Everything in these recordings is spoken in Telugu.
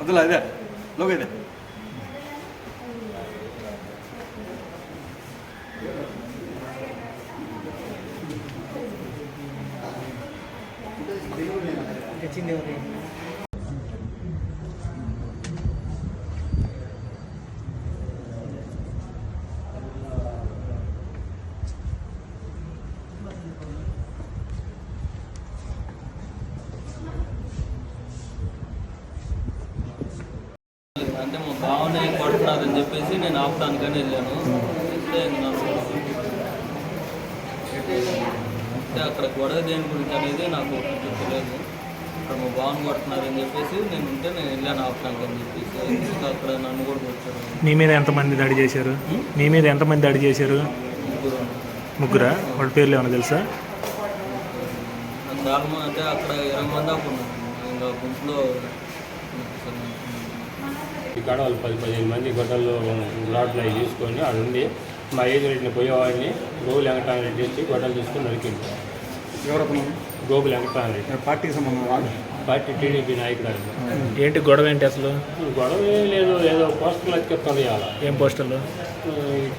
ಅದಲ್ಲ ಇದೆ ಲೋಗ ಇದೆ ಚಿನ್ನ అంటే మా బావనే కొడుతున్నారని చెప్పేసి నేను ఆపడానికని వెళ్ళాను. అంటే అక్కడ గొడవ దేని గురించి అనేది నాకు తెలియదు అక్కడ మా బావని కొడుతున్నారని చెప్పేసి నేను ఉంటే నేను వెళ్ళాను ఆపడానికి అని చెప్పేసి. ఇంకా అక్కడ నన్ను కూడా కొట్టారు. నీ మీద ఎంతమంది దాడి చేశారు? నీ మీద ఎంతమంది దాడి చేశారు? ముగ్గురు. ముగ్గురా? వాళ్ళ పేర్లు ఏమైనా తెలుసా? అంటే అక్కడ ఇరవై మంది దాకా ఇంకా గుంపులో ఇక్కడ వాళ్ళు పది పదిహేను మంది గొడ్డల్లో లాట్లు అవి తీసుకొని ఆడ ఉండి మా ఏజ్ రెడ్డిని పోయేవాడిని గోగులు వెంకటరామరెడ్డి వచ్చి గొడ్డలు తీసుకొని నరికింది ఎవరతను గోగులు వెంకటరామరెడ్డి పార్టీకి సంబంధం పార్టీ టీడీపీ నాయకుడు. ఏంటి గొడవ ఏంటి అసలు? గొడవ ఏం లేదు ఏదో పోస్టర్లు ఎత్తుకెత్తుంది ఇవాళ. ఏం పోస్టర్లు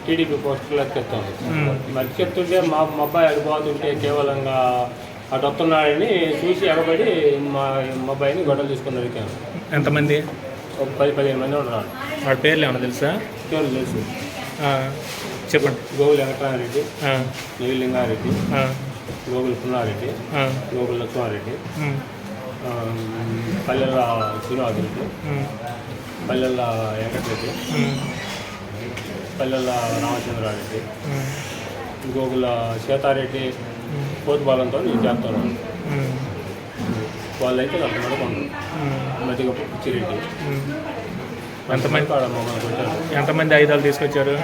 టీడీపీ పోస్టర్లు ఎత్తుకెత్తుంది మరి చెప్తుంటే మా మా అబ్బాయి అడిపోతుంటే కేవలంగా అటు వస్తున్నాడని చూసి ఎగబడి మా మా అబ్బాయిని గొడవలు తీసుకొని నరికాను ఎంతమంది? ఒక పది పదిహేను మంది ఉన్నారు వాళ్ళ పేర్లు ఏమైనా తెలుసా? పేరు తెలుసు ఆ, చెప్పండి. గోగులు వెంకటరామరెడ్డి ఆ, నీలింగారెడ్డి ఆ, గోగుల పున్నారెడ్డి ఆ, గోగుల లక్ష్మారెడ్డి ఉమ్, ఆ, పల్లెల శ్రీనివాసరెడ్డి ఉమ్, పల్లెల వెంకటరెడ్డి ఉమ్, పల్లెల రామచంద్రారెడ్డి ఉమ్, గోగుల సీతారెడ్డి కోతిబాలంతో నేను చేస్తాను ఉమ్, వాళ్ళైతే అంత నడుకుంటారు ఉమ్, మధ్యగా పిచ్చిరెడ్డి. ఎంతమంది కొట్టారు ఎంతమంది ఆయుధాలు తీసుకొచ్చారు?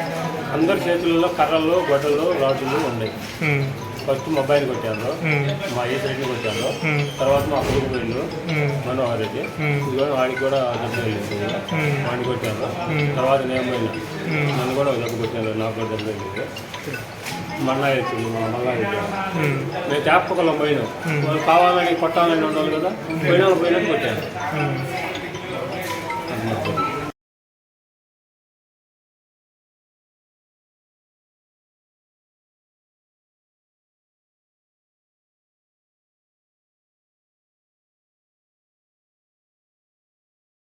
అందరి చేతుల్లో కర్రలు గొడ్డలు రాడ్లు ఉన్నాయి. ఫస్ట్ మొబైల్ కొట్టాను ఉమ్, మా ఈసరెడ్డి కొట్టాను ఉమ్, తర్వాత మా పోయిండు. ఉమ్, మనోహర్ రెడ్డి. ఇదిగో వాడికి కూడా దెబ్బ ఉమ్. వాడిని కొట్టాను ఉమ్. తర్వాత నేను. నన్ను కూడా దెబ్బ కొట్టాను నాకు కూడా దెబ్బ తగిలింది. మళ్ళా వచ్చింది మా మళ్ళా కొట్టాను ఉమ్, నేను చేపకలం పోయినాం వాళ్ళు కావాలని కొట్టాలని ఉండాలి కదా. పోయినా పోయినట్టు కొట్టాను.